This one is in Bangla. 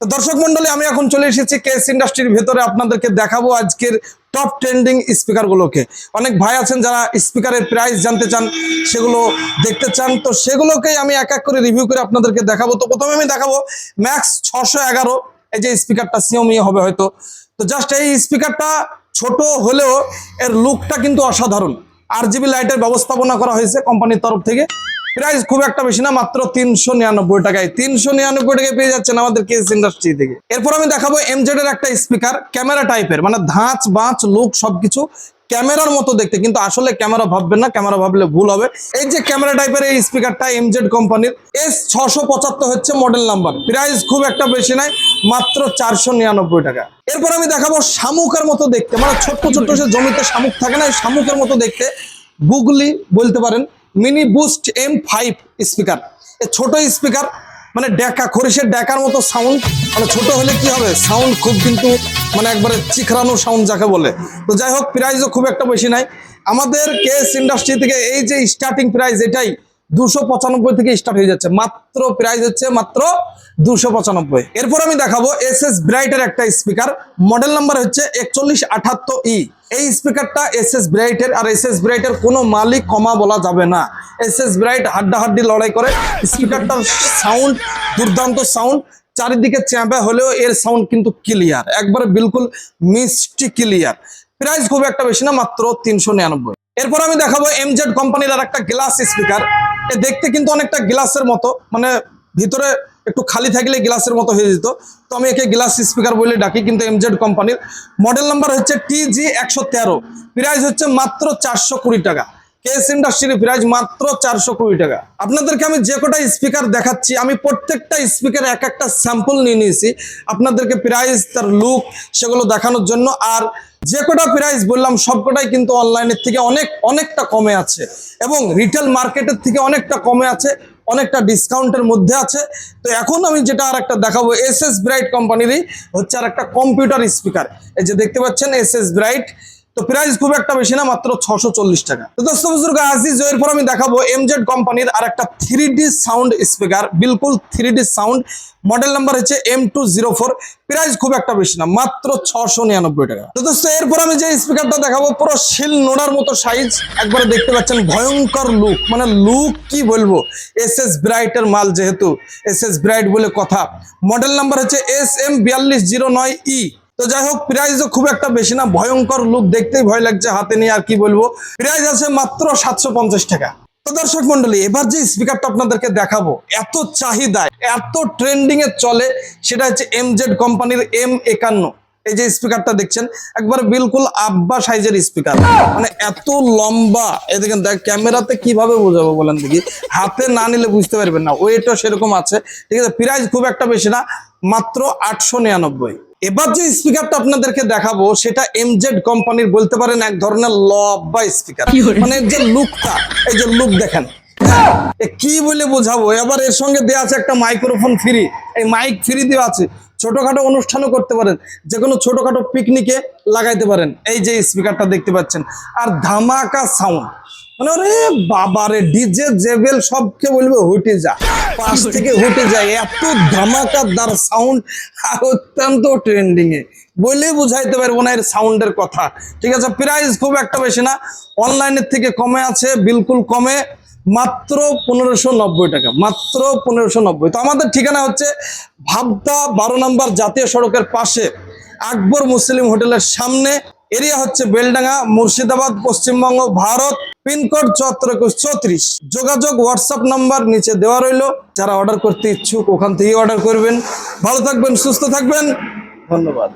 তো দর্শক মন্ডলী, আমি এখন চলে এসেছি কেস ইন্ডাস্ট্রির ভেতরে। আপনাদেরকে দেখাবো আজকের টপ ট্রেন্ডিং স্পিকারগুলোকে অনেক ভাই আছেন যারা স্পিকারের প্রাইস জানতে চান, সেগুলো দেখতে চান। তো সেগুলোকেই আমি এক এক করে রিভিউ করে আপনাদেরকে দেখাবো। তো প্রথমে আমি দেখাবো ম্যাক্স ছশো এগারো। এই যে স্পিকারটা সিওমি হবে হয়তো। তো জাস্ট এই স্পিকারটা ছোট হলেও এর লুকটা কিন্তু অসাধারণ। আর জিবি লাইটের ব্যবস্থাপনা করা হয়েছে কোম্পানির তরফ থেকে। প্রাইস খুব একটা বেশি না, মাত্র তিনশো নিরানব্বই টাকায়। তিনশো নিরানব্বই টাকায় পেয়ে যাচ্ছেন আমাদের কেস ইন্ডাস্ট্রি থেকে। এরপর আমি দেখাবো এমজেড এর একটা স্পিকার ক্যামেরা টাইপের মানে ধাঁচ, বাঁচ, লুক সবকিছু ক্যামেরার মতো দেখতে। কিন্তু আসলে ক্যামেরা ভাববেন না, ক্যামেরা ভাবলে ভুল হবে। এই যে ক্যামেরা টাইপের এই স্পিকারটা এমজেড কোম্পানির, এস ছশো পঁচাত্তর হচ্ছে মডেল নাম্বার প্রাইস খুব একটা বেশি নাই, মাত্র চারশো নিরানব্বই টাকা। এরপর আমি দেখাবো শামুকের মতো দেখতে। মানে ছোট্ট ছোট্ট যে জমিতে শামুক থাকে না শামুকের মতো দেখতে। গুগলি বলতে পারেন mini boost M five speaker. ছোট স্পিকার মানে ডেকা খরিশের ডেকার মতো সাউন্ড মানে ছোট হলে কি হবে? সাউন্ড খুব কিন্তু মানে একবারে চিখরানো সাউন্ড যাকে বলে। তো যাই হোক প্রাইসও খুব একটা বেশি নাই। আমাদের কেস ইন্ডাস্ট্রি থেকে এই যে স্টার্টিং প্রাইস এটাই দুশো পঁচানব্বই থেকে স্টার্ট হয়ে যাচ্ছে। মাত্র প্রাইস হচ্ছে মাত্র দুশো পঁচানব্বই। এরপর আমি দেখাবো এস এস ব্রাইটের একটা স্পিকার মডেল নাম্বার হচ্ছে একচল্লিশ আঠাত্তর ই এই স্পিকারটা এস এস ব্রাইটের আর এস এস ব্রাইটের কোনো মালিক কমা বলা যাবে না। এস এস ব্রাইট হাড্ডাহাড্ডি লড়াই করে। স্পিকারটার সাউন্ড দুর্দান্ত সাউন্ড চারিদিকে চ্যাম্পা হলেও এর সাউন্ড কিন্তু ক্লিয়ার একবারে বিলকুল মিষ্টি ক্লিয়ার প্রাইস খুব একটা বেশি না, মাত্র তিনশো নিরানব্বই। এরপর আমি দেখাবো এমজেড কোম্পানির আর একটা গ্লাস স্পিকার দেখতে কিন্তু অনেকটা গ্লাসের মতো মানে ভিতরে একটু খালি থাকলে গ্লাসের মতো হয়ে যেত। তো আমি একে গ্লাস স্পিকার বলে ডাকি কিন্তু এমজেড কোম্পানির। মডেল নাম্বার হচ্ছে টি জি একশো তেরো। প্রাইস হচ্ছে মাত্র চারশো কুড়ি টাকা। কেস ইন্ডাস্ট্রির প্রাইস মাত্র চারশো কুড়ি টাকা। আপনাদেরকে আমি যে কটা স্পিকার দেখাচ্ছি, আমি প্রত্যেকটা স্পিকার এক একটা স্যাম্পল নিয়ে নিয়েছি। আপনাদেরকে প্রাইস, তার লুক, সেগুলো দেখানোর জন্য। আর যে কটা প্রাইস বললাম সবকটাই কিন্তু অনলাইনের থেকে অনেক, অনেকটা কমে আছে। এবং রিটেল মার্কেটের থেকে অনেকটা কমে আছে, অনেকটা ডিসকাউন্টের মধ্যে আছে। তো এখন আমি যেটা আর একটা দেখাবো এস এস ব্রাইট কোম্পানিরই হচ্ছে আর একটা কম্পিউটার স্পিকার এই যে দেখতে পাচ্ছেন এস এস ব্রাইট তো প্রাইস খুব একটা বেশি না, মাত্র ছশো চল্লিশ টাকা। তো দোস্ত বুজুর্গ আসিস এরপর আমি দেখাবো এমজেড কোম্পানির আর একটা থ্রি ডি সাউন্ড স্পিকার বিলকুল three D sound model number হচ্ছে M two zero four price খুব একটা বেশি না, মাত্র ছশো নিরানব্বই টাকা। তো দোস্ত এরপর আমি যে স্পিকারটা দেখাবো, পুরো শিল নোড়ার মতো সাইজ একবারে দেখতে পাচ্ছেন ভয়ঙ্কর লুক মানে লুক কি বলব? এস এস ব্রাইটের মাল যেহেতু এস এস ব্রাইট বলে কথা। মডেল নাম্বার হচ্ছে এস এম বিয়াল্লিশ জিরো নয় ই তো যাই হোক প্রাইসও খুব একটা বেশি না, ভয়ঙ্কর লুক দেখতেই ভয় লাগছে হাতে নিয়ে, আর কি বলব? প্রাইস আছে মাত্র সাতশো পঞ্চাশ টাকা। দর্শক মন্ডলী এবার যে স্পিকারটা আপনাদেরকে দেখাবো, এত চাহিদায় এত ট্রেন্ডিং এ চলে, সেটা হচ্ছে এম জেড কোম্পানির এম একান্ন। এই যে স্পিকারটা দেখছেন, একবার বিলকুল আব্বা সাইজের স্পিকার মানে এত লম্বা। এই দেখেন, দেখ, ক্যামেরাতে কীভাবে বোঝাবো বলেন দেখি? হাতে না নিলে বুঝতে পারবেন না, ওয়েটও সেরকম আছে। ঠিক আছে প্রাইস খুব একটা বেশি না, মাত্র আটশো নিরানব্বই। এবার যে স্পিকারটা আপনাদেরকে দেখাবো সেটা এমজেড কোম্পানির বলতে পারেন এক ধরনের লব্বা স্পিকার মানে যে লুকটা এই যে লুক দেখেন। এ কি বলে বোঝাবো? এবার এর সঙ্গে দেওয়া আছে একটা মাইক্রোফোন ফ্রি এই মাইক ফ্রি দেওয়া আছে। ছোটখাটো অনুষ্ঠানও করতে পারেন। যে কোনো ছোটখাটো পিকনিকে লাগাইতে পারেন। এই যে স্পিকারটা দেখতে পাচ্ছেন। আর ধামাকা সাউন্ড মানে ওরে বাবারে ডিজে জেবেল সবকে বলবে হুটে যা। পাশ থেকে হুটে যায় এত ধামাকাদার সাউন্ড অত্যন্ত ট্রেন্ডিং এ। বলেই বুঝাইতে পারব না এর সাউন্ডের কথা। ঠিক আছে প্রাইস খুব একটা বেশি না। অনলাইনের থেকে কমে আছে, বিলকুল কমে। মাত্র পনেরোশো নব্বই টাকা, মাত্র পনেরোশো নব্বই। তো আমাদের ঠিকানা হচ্ছে ভাবদা বারো নম্বর জাতীয় সড়কের পাশে আকবর মুসলিম হোটেলের সামনে। এরিয়া হচ্ছে বেলডাঙ্গা, মুর্শিদাবাদ, পশ্চিমবঙ্গ, ভারত। পিনকোড চুয়াত্তর একুশ চৌত্রিশ। যোগাযোগ হোয়াটসঅ্যাপ নাম্বার নিচে দেওয়া রইল। যারা অর্ডার করতে ইচ্ছুক, ওখান থেকেই অর্ডার করবেন। ভালো থাকবেন, সুস্থ থাকবেন। ধন্যবাদ।